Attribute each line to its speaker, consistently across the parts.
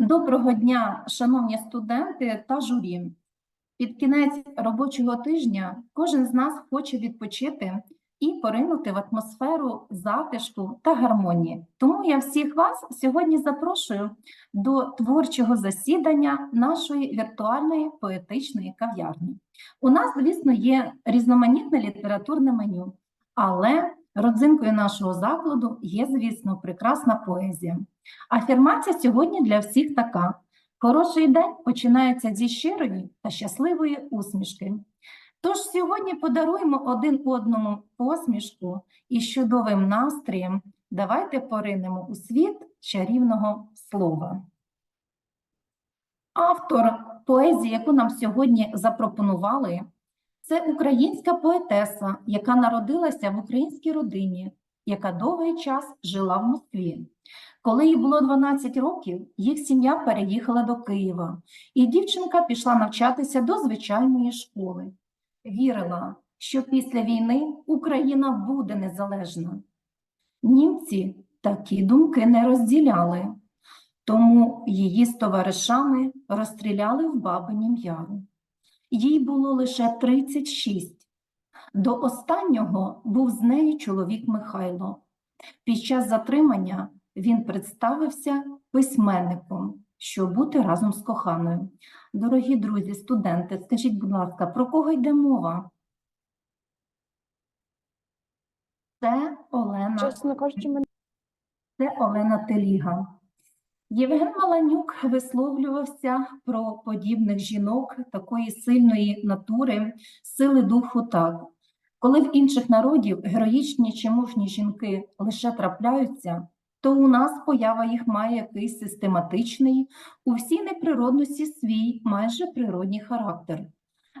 Speaker 1: Доброго дня, шановні студенти та журі. Під кінець робочого тижня кожен з нас хоче відпочити і поринути в атмосферу затишку та гармонії. Тому я всіх вас сьогодні запрошую до творчого засідання нашої віртуальної поетичної кав'ярні. У нас, звісно, є різноманітне літературне меню, але родзинкою нашого закладу є, звісно, прекрасна поезія. Афірмація сьогодні для всіх така. Хороший день починається зі щирої та щасливої усмішки. Тож сьогодні подаруємо один одному посмішку і з чудовим настроєм давайте поринемо у світ чарівного слова. Автор поезії, яку нам сьогодні запропонували, це українська поетеса, яка народилася в українській родині, яка довгий час жила в Москві. Коли їй було 12 років, їх сім'я переїхала до Києва, і дівчинка пішла навчатися до звичайної школи. Вірила, що після війни Україна буде незалежна. Німці такі думки не розділяли, тому її з товаришами розстріляли в Бабинім Яру. Їй було лише 36. До останнього був з нею чоловік Михайло. Під час затримання він представився письменником, щоб бути разом з коханою. Дорогі друзі, студенти, скажіть, будь ласка, про кого йде мова? Це Олена, це Олена Теліга. Євген Маланюк висловлювався про подібних жінок такої сильної натури, сили духу так. Коли в інших народів героїчні чи мужні жінки лише трапляються, то у нас поява їх має якийсь систематичний, у всій неприродності свій майже природній характер.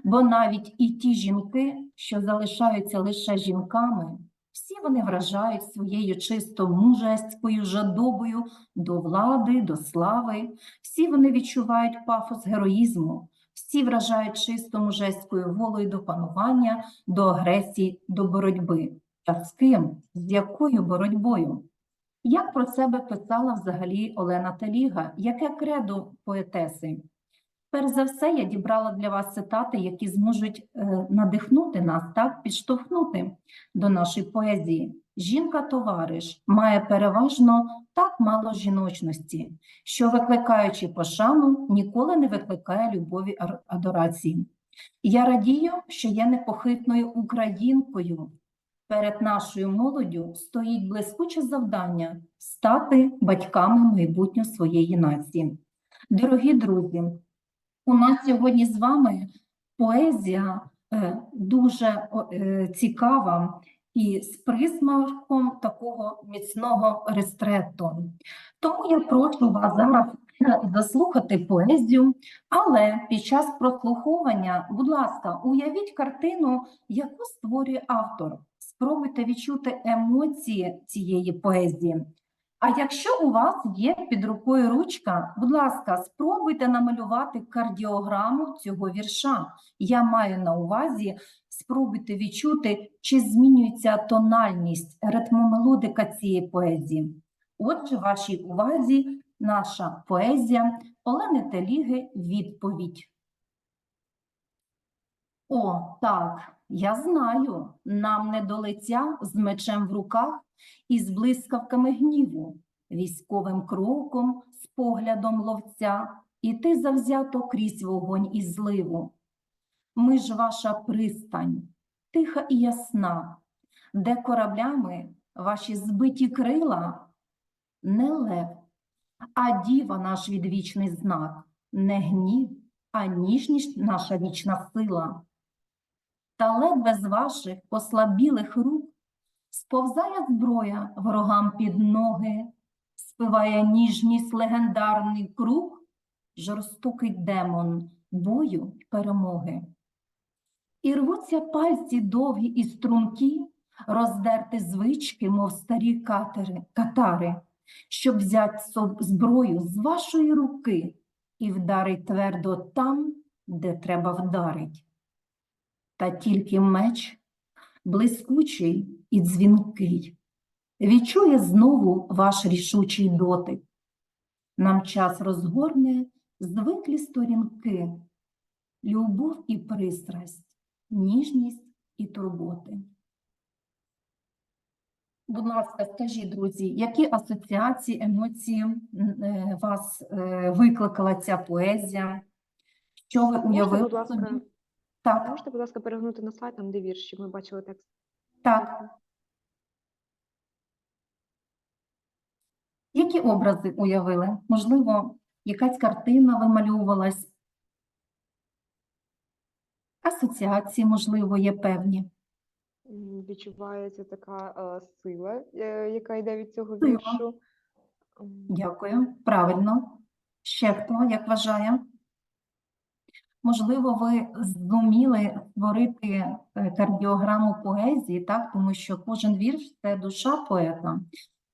Speaker 1: Бо навіть і ті жінки, що залишаються лише жінками, всі вони вражають своєю чисто мужеською жадобою до влади, до слави, всі вони відчувають пафос героїзму, всі вражають чисто мужеською волею до панування, до агресії, до боротьби. Та з ким? З якою боротьбою? Як про себе писала взагалі Олена Таліга? Яке кредо поетеси? Перш за все, я дібрала для вас цитати, які зможуть е, надихнути нас, так, підштовхнути до нашої поезії. Жінка-товариш має переважно так мало жіночності, що, викликаючи пошану, ніколи не викликає любові адорації. Я радію, що є непохитною українкою. Перед нашою молоддю стоїть блискуче завдання стати батьками майбутнього своєї нації. Дорогі друзі, у нас сьогодні з вами поезія е, дуже е, цікава і з присмаком такого міцного рестретто. Тому я прошу вас зараз заслухати поезію, але під час прослуховування, будь ласка, уявіть картину, яку створює автор. Спробуйте відчути емоції цієї поезії. А якщо у вас є під рукою ручка, будь ласка, спробуйте намалювати кардіограму цього вірша. Я маю на увазі, спробуйте відчути, чи змінюється тональність, ритмомелодика цієї поезії. Отже, вашій увазі наша поезія Олени Теліги «Відповідь». О, так, я знаю, нам не до лиця з мечем в руках і з блискавками гніву, військовим кроком, з поглядом ловця, іти завзято крізь вогонь і зливу. Ми ж ваша пристань, тиха і ясна, де кораблями ваші збиті крила не лев, а діва наш відвічний знак, не гнів, а ніжність наша вічна сила. Та ледве з ваших послабілих рук Сповзає зброя ворогам під ноги, спиває ніжність легендарний круг, жорстокий демон бою перемоги. І рвуться пальці довгі і стрункі, роздерти звички, мов старі катери, катари, щоб взяти зброю з вашої руки і вдарить твердо там, де треба вдарить. Та тільки меч блискучий і дзвінкий, відчує знову ваш рішучий дотик. нам час розгорне звиклі сторінки, любов і пристрасть, ніжність і турботи. Будь ласка, скажіть, друзі, які асоціації, емоції е, вас е, викликала ця поезія? Що ви уявили
Speaker 2: будь ласка,
Speaker 1: собі? Так,
Speaker 2: можете, будь ласка, перегнути на слайд, там де вірш, щоб ми бачили текст.
Speaker 1: так. Які образи уявили? Можливо, якась картина вимальовувалась? Асоціації, можливо, є певні.
Speaker 2: Відчувається така е, сила, е, яка йде від цього віршу.
Speaker 1: Дякую. Правильно. Ще хто, як вважає? Можливо, ви зуміли створити е, кардіограму поезії, так? Тому що кожен вірш – це душа поета,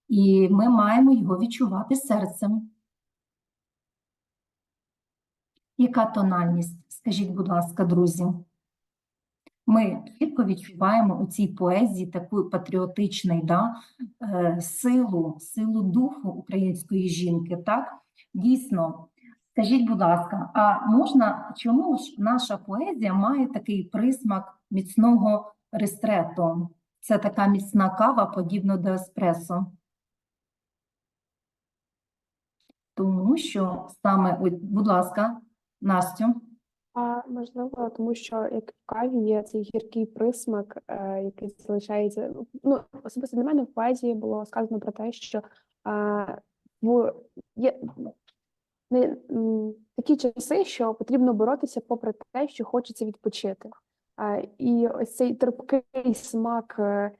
Speaker 1: і ми маємо його відчувати серцем. Яка тональність? Скажіть, будь ласка, друзі. Ми чітко відчуваємо у цій поезії таку патріотичну да, е, силу, силу духу української жінки, так? Дійсно, скажіть, будь ласка, а можна, чому ж наша поезія має такий присмак міцного ристрето? Це така міцна кава, подібно до еспресо. Тому що саме, будь ласка, Настю.
Speaker 3: А можливо, тому що як в каві є цей гіркий присмак, е, який залишається. Ну, особисто для мене в поезії було сказано про те, що е, в є не, такі часи, що потрібно боротися попри те, що хочеться відпочити. І ось цей терпкий смак е,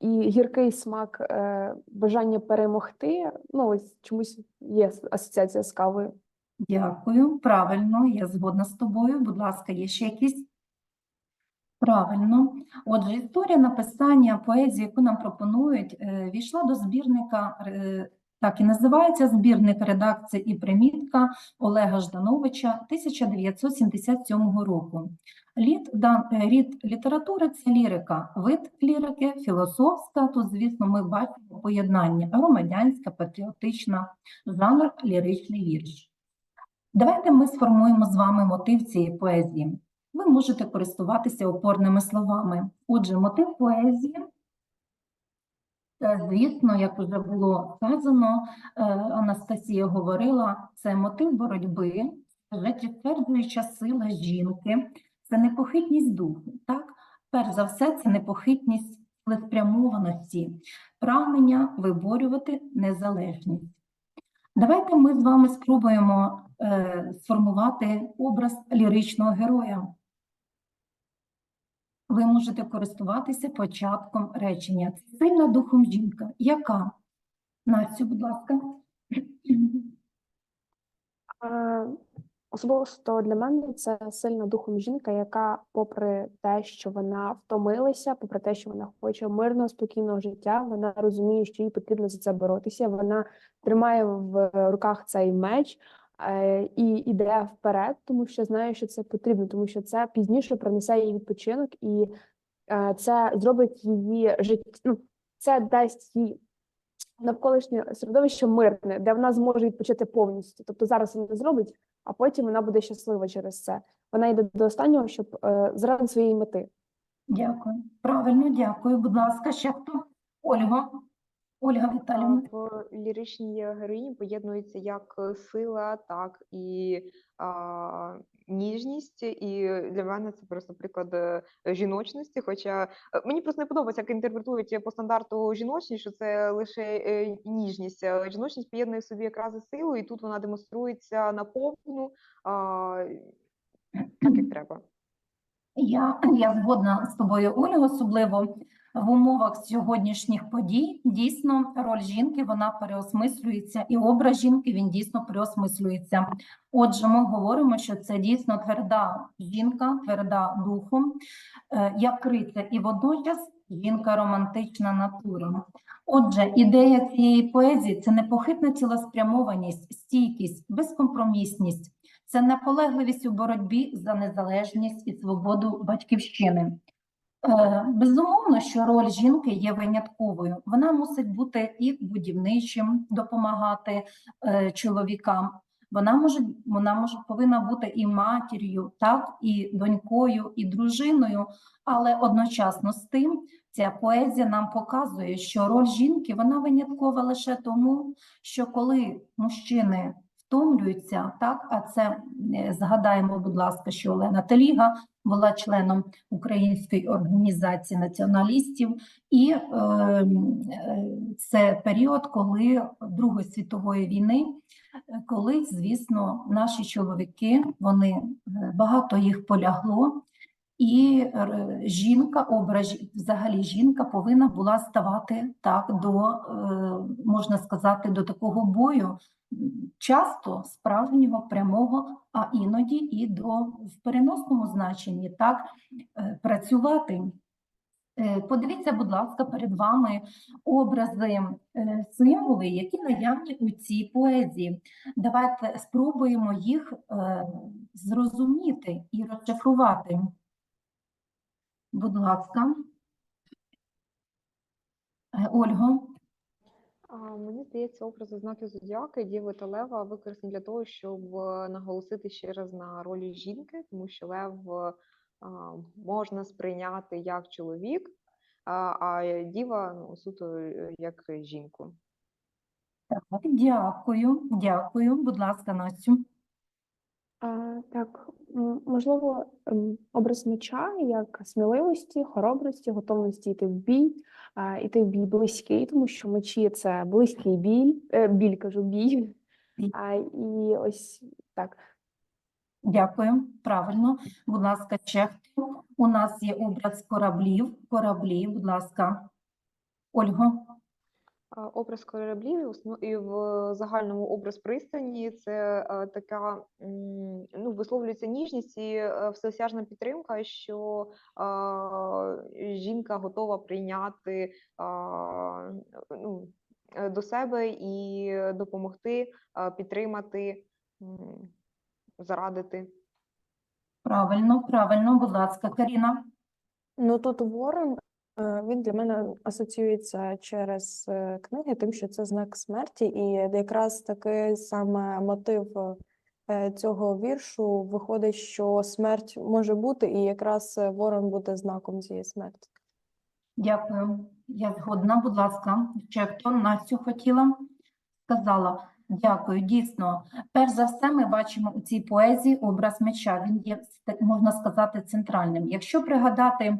Speaker 3: і гіркий смак е, бажання перемогти. Ну, ось чомусь є асоціація з кавою.
Speaker 1: Дякую, правильно, я згодна з тобою. Будь ласка, є ще якісь? Правильно. Отже, історія написання поезії, яку нам пропонують, е, війшла до збірника, так і називається збірник редакція і примітка Олега Ждановича 1977 року. Лід, дан- е, рід літератури – це лірика, вид лірики, філософська, тут, звісно, ми бачимо поєднання громадянська, патріотична, жанр ліричний вірш. Давайте ми сформуємо з вами мотив цієї поезії. Ви можете користуватися опорними словами. Отже, мотив поезії, звісно, як вже було сказано, е, Анастасія говорила, це мотив боротьби, життєстверджуюча сила жінки, це непохитність духу. Так? Перш за все, це непохитність цілеспрямованості, прагнення виборювати незалежність. Давайте ми з вами спробуємо е, сформувати образ ліричного героя. Ви можете користуватися початком речення. Це сильна духом жінка. Яка? Настю, будь ласка.
Speaker 3: Особисто для мене це сильна духом жінка, яка, попри те, що вона втомилася, попри те, що вона хоче мирного, спокійного життя, вона розуміє, що їй потрібно за це боротися. Вона тримає в руках цей меч і йде вперед, тому що знає, що це потрібно, тому що це пізніше принесе їй відпочинок, і е, це зробить її життя. Ну, це дасть їй навколишнє середовище мирне, де вона зможе відпочити повністю. Тобто зараз вона зробить, а потім вона буде щаслива через це. Вона йде до останнього, щоб е, заради своєї мети.
Speaker 1: Дякую. Правильно, дякую. Будь ласка, ще хто? Ольга. Ольга Віталіївна.
Speaker 2: В ліричній героїні поєднується як е, сила, так і а, ніжність. І для мене це просто приклад е, жіночності. Хоча е, мені просто не подобається, як інтерпретують по стандарту жіночність, що це лише е, ніжність. Е, Жіночність поєднує в собі якраз і силу, і тут вона демонструється наповну, а, так як треба.
Speaker 1: Я, я згодна з тобою, Ольга, особливо в умовах сьогоднішніх подій. Дійсно, роль жінки вона переосмислюється, і образ жінки він дійсно переосмислюється. Отже, ми говоримо, що це дійсно тверда жінка, тверда духом, е, як криця, і водночас жінка романтична натура. Отже, ідея цієї поезії це непохитна цілеспрямованість, стійкість, безкомпромісність. Це наполегливість у боротьбі за незалежність і свободу батьківщини. Е, Безумовно, що роль жінки є винятковою. Вона мусить бути і будівничим, допомагати е, чоловікам. Вона може, вона може повинна бути і матір'ю, так, і донькою, і дружиною, але одночасно з тим ця поезія нам показує, що роль жінки вона виняткова лише тому, що коли мужчини втомлюються, так, а це е, згадаємо, будь ласка, що Олена Теліга була членом Української організації націоналістів, і е, е, це період, коли Другої світової війни, е, коли, звісно, наші чоловіки, вони багато їх полягло, і е, жінка, образ взагалі жінка повинна була ставати так до, е, можна сказати, до такого бою, часто справжнього, прямого, а іноді і до в переносному значенні, так, е, працювати. Подивіться, будь ласка, перед вами образи, символи, які наявні у цій поезії. Давайте спробуємо їх зрозуміти і розшифрувати. Будь ласка. Е, Ольго,
Speaker 2: Мені здається, образи знаків зодіаки, Діви та Лева використані для того, щоб е, наголосити ще раз на ролі жінки, тому що Лев е, можна сприйняти як чоловік, а, Діва ну, суто як жінку.
Speaker 1: так, дякую, дякую. Будь ласка, Настю.
Speaker 3: А, так, м, можливо, образ меча як сміливості, хоробрості, готовності йти в бій, а, йти в бій близький, тому що мечі це близький біль, е, біль кажу, бій.
Speaker 1: Бій.
Speaker 3: А, і ось так.
Speaker 1: Дякую, правильно. Будь ласка, ще хто? У нас є образ кораблів. Кораблі, будь ласка. Ольго.
Speaker 2: А, Образ кораблів і в основ- і в загальному образ пристані це е, така ну, висловлюється ніжність і е, всеосяжна підтримка, що е, жінка готова прийняти а, ну, е, до себе і допомогти, е, підтримати, зарадити.
Speaker 1: Правильно, правильно, будь ласка, Каріна.
Speaker 3: Ну тут ворон, е, він для мене асоціюється через е, книги, тим, що це знак смерті, і якраз такий саме мотив е, цього віршу виходить, що смерть може бути, і якраз е, ворон буде знаком цієї смерті.
Speaker 1: Дякую. Я згодна, будь ласка. Ще хто Настю хотіла? Сказала. Дякую, дійсно. Перш за все, ми бачимо у цій поезії образ меча. Він є, можна сказати, центральним. Якщо пригадати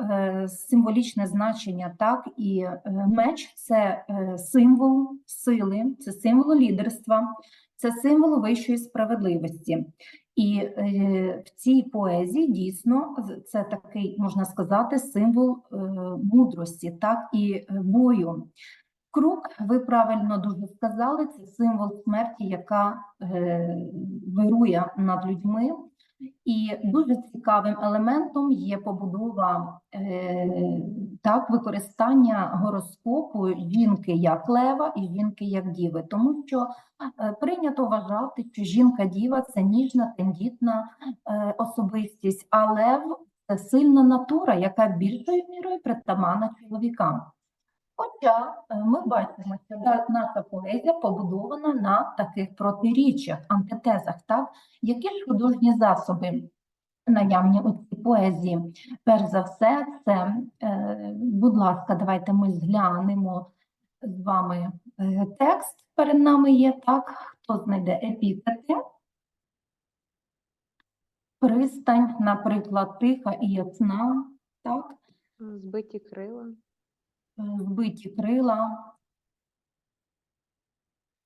Speaker 1: е, символічне значення, так, і е, меч це е, символ сили, це символ лідерства, це символ вищої справедливості. І е, в цій поезії дійсно це такий, можна сказати, символ е, мудрості, так і е, бою. Круг, ви правильно дуже сказали, це символ смерті, яка е, вирує над людьми. І дуже цікавим елементом є побудова е, так, використання гороскопу жінки як лева і жінки як діви, тому що е, прийнято вважати, що жінка-діва це ніжна, тендітна е, особистість, а лев це сильна натура, яка більшою мірою притаманна чоловікам. Хоча е, ми бачимо, що наша поезія побудована на таких протиріччях, антитезах, так? Які ж художні засоби наявні у цій поезії? Перш за все, це, е, будь ласка, давайте ми зглянемо з вами е, текст перед нами є, так? Хто знайде епітети? Пристань, наприклад, тиха і ясна, так?
Speaker 2: Збиті крила.
Speaker 1: Е, Збиті крила.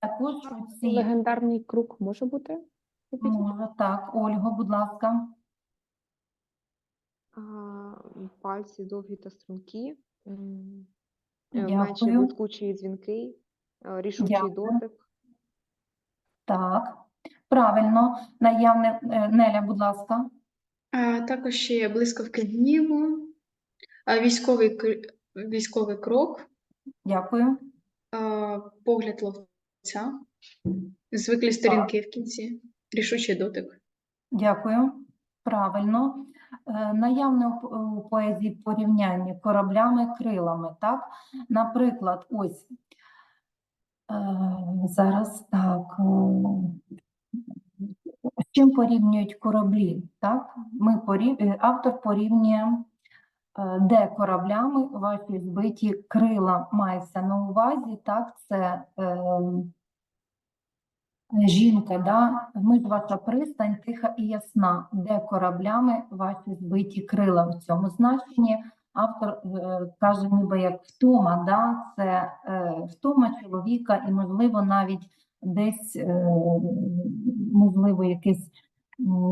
Speaker 1: Також у цій
Speaker 3: Легендарний круг може бути?
Speaker 1: Може, так. Ольго, будь ласка.
Speaker 2: А, Пальці довгі та стрункі. м, е,
Speaker 1: Дякую.
Speaker 2: блискучий і дзвінкий, е, рішучий
Speaker 1: Дякую.
Speaker 2: дотик.
Speaker 1: Так. Правильно. Наявне Неля, будь ласка.
Speaker 4: А також ще є блискавки гніву, військовий, військовий крок,
Speaker 1: Дякую.
Speaker 4: погляд ловця, звиклі сторінки в кінці, рішучий дотик.
Speaker 1: Дякую. Правильно. Е, Наявне у поезії порівняння кораблями, крилами, так? Наприклад, ось е, зараз так. е, з чим порівнюють кораблі? Так? Ми порів... Автор порівнює, де кораблями ваші збиті крила мається на увазі, так? Це е, жінка, да? ми ваша пристань тиха і ясна, де кораблями ваші збиті крила в цьому значенні. Автор е, каже, ніби як втома, да? це е, втома чоловіка і, можливо, навіть десь, е, можливо, якесь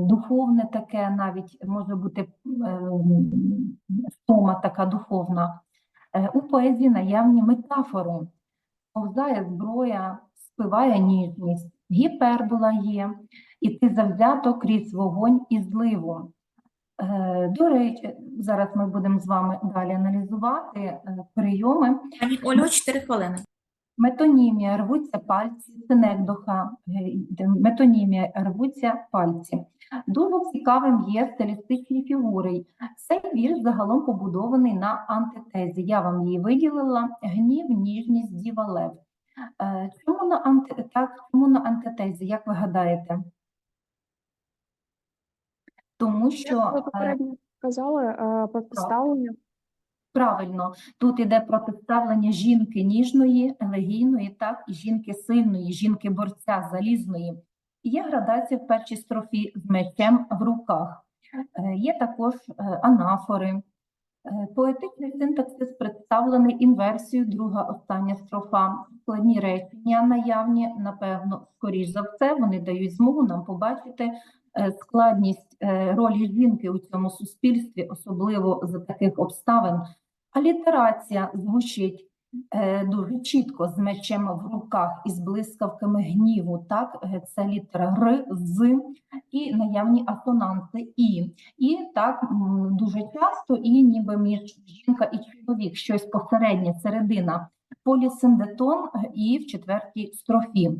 Speaker 1: духовне таке, навіть може бути е, втома така духовна. Е, У поезії наявні метафори. Повзає зброя, спиває ніжність, гіпербола є, і ти завзято крізь вогонь і зливу. Е, До речі, зараз ми будемо з вами далі аналізувати е, прийоми.
Speaker 5: Пані Ольго, 4 хвилини.
Speaker 1: Метонімія, рвуться пальці, синекдоха, е, метонімія, рвуться пальці. Дуже цікавим є стилістичні фігури. Цей вірш загалом побудований на антитезі. Я вам її виділила. Гнів, ніжність, діва лев. Е, Чому на, анти... так, чому на антитезі, як ви гадаєте? Тому що
Speaker 3: Як ви
Speaker 1: е,
Speaker 3: попередньо казали, е, протиставлення.
Speaker 1: Правильно, тут іде протиставлення жінки ніжної, елегійної, так, і жінки сильної, жінки-борця залізної. Є градація в першій строфі з мечем в руках. Е, Є також е, анафори. Е, Поетичний синтаксис представлений інверсією, друга остання строфа. Складні речення наявні, напевно, скоріш за все, вони дають змогу нам побачити складність е, ролі жінки у цьому суспільстві, особливо за таких обставин. Алітерація звучить е, дуже чітко з мечем в руках і з блискавками гніву. Так, Е, це літера Р, З і наявні асонанси І. І так дуже часто і ніби між жінка і чоловік щось посереднє, середина. Полісиндетон і в четвертій строфі.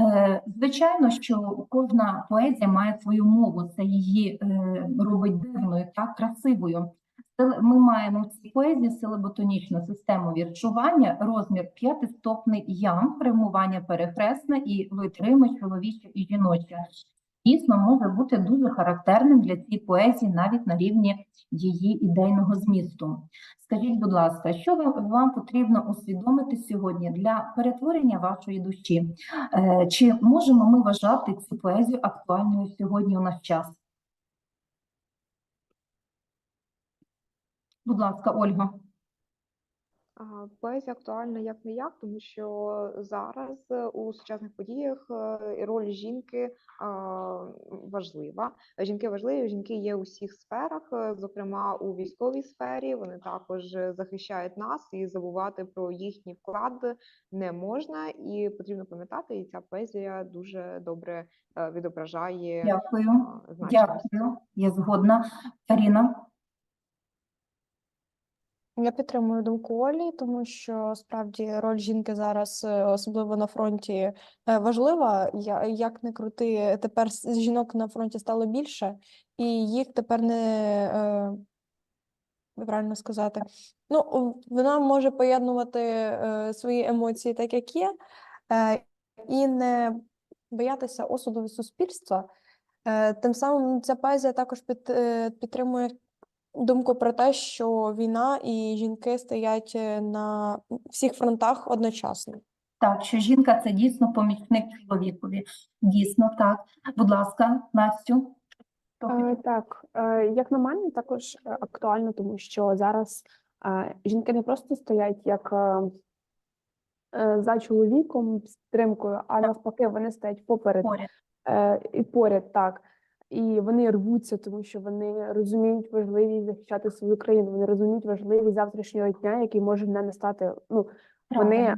Speaker 1: Е, Звичайно, що кожна поезія має свою мову, це її е, робить дивною, так, красивою. Ми маємо в цій поезії силоботонічну систему віршування, розмір п'ятистопний ям, примування перехресне і витрими чоловіче і жіноче. Дійсно, може бути дуже характерним для цієї поезії навіть на рівні її ідейного змісту. Скажіть, будь ласка, що вам потрібно усвідомити сьогодні для перетворення вашої душі? Е, Чи можемо ми вважати цю поезію актуальною сьогодні у наш час? Будь ласка, Ольга.
Speaker 2: Поезія актуальна як не як, тому що зараз е, у сучасних подіях е, роль жінки важлива. Жінки важливі, жінки є у всіх сферах, е, зокрема у військовій сфері. Вони також захищають нас і забувати про їхній вклад не можна. І потрібно пам'ятати, і ця поезія дуже добре відображає
Speaker 1: Дякую.
Speaker 2: значимість.
Speaker 1: Дякую. Я згодна. Каріна.
Speaker 6: Я підтримую думку Олі, тому що справді роль жінки зараз, е, особливо на фронті, е, важлива. Як не крути, тепер жінок на фронті стало більше, і їх тепер не е, правильно сказати. Ну, вона може поєднувати свої емоції так, як є, і не боятися осуду від суспільства. Тим самим ця поезія також під, підтримує думку про те, що війна і жінки стоять е, на всіх фронтах одночасно.
Speaker 1: Так, що жінка це дійсно помічник чоловікові. Дійсно, так. Будь ласка, Настю.
Speaker 3: Е. Так, е, як на мене, також е, актуально, тому що зараз е, жінки не просто стоять як е, е, за чоловіком з підтримкою, а навпаки, вони стоять поперед
Speaker 1: Поряд.
Speaker 3: е, і поряд, так. І вони рвуться, тому що вони розуміють важливість захищати свою країну. Вони розуміють важливість завтрашнього дня, який може не настати. Ну, вони
Speaker 1: Правильно.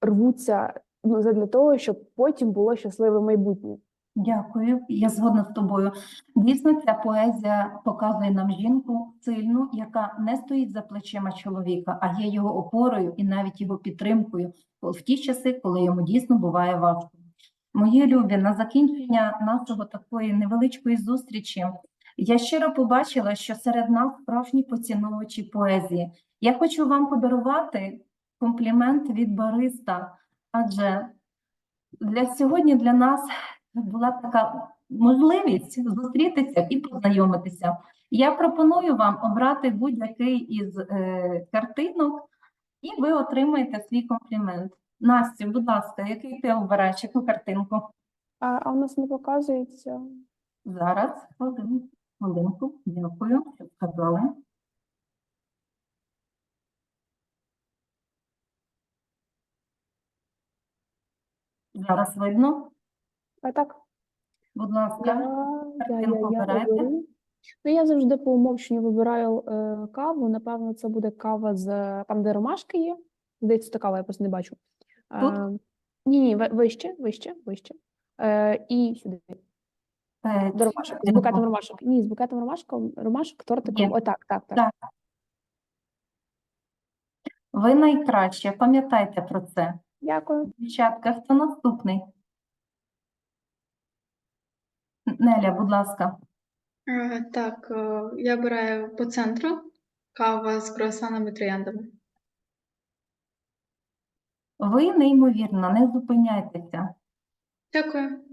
Speaker 3: рвуться ну, задля того, щоб потім було щасливе майбутнє.
Speaker 1: Дякую, я згодна з тобою. Дійсно, ця поезія показує нам жінку сильну, яка не стоїть за плечима чоловіка, а є його опорою і навіть його підтримкою в ті часи, коли йому дійсно буває важко. Мої любі, на закінчення нашого такої невеличкої зустрічі Я щиро побачила, що серед нас справжні поціновувачі поезії. Я хочу вам подарувати комплімент від бариста, адже для сьогодні для нас була така можливість зустрітися і познайомитися. Я пропоную вам обрати будь-який із е, картинок, і ви отримаєте свій комплімент. Настю, будь ласка, який ти обираєш, яку картинку?
Speaker 3: А, а у нас не показується.
Speaker 1: Зараз, хвилин- хвилинку, дякую, що сказали. Зараз видно,
Speaker 3: А так,
Speaker 1: будь ласка.
Speaker 3: я, я,
Speaker 1: картинку
Speaker 3: я, я
Speaker 1: обирайте.
Speaker 3: Ну, я завжди по умовченню вибираю е, каву. Напевно, це буде кава з там, де ромашки є. Здається, це кава, я просто не бачу.
Speaker 1: Тут?
Speaker 3: Е, ні, ні, ви- вище, вище, вище. Е, і сюди.
Speaker 1: Е,
Speaker 3: До ромашок, з букетом ромашок. Ні, з букетом ромашком, ромашок, тортиком.
Speaker 1: Є.
Speaker 3: Отак, так, так.
Speaker 1: Так. Ви найкраще, пам'ятайте про це.
Speaker 3: Дякую.
Speaker 1: Дівчатка, хто наступний? Н- Неля, будь ласка.
Speaker 4: Е, Так, е, я обираю по центру кава з круасанами і трояндами.
Speaker 1: Ви неймовірно, не зупиняйтеся.
Speaker 4: Дякую.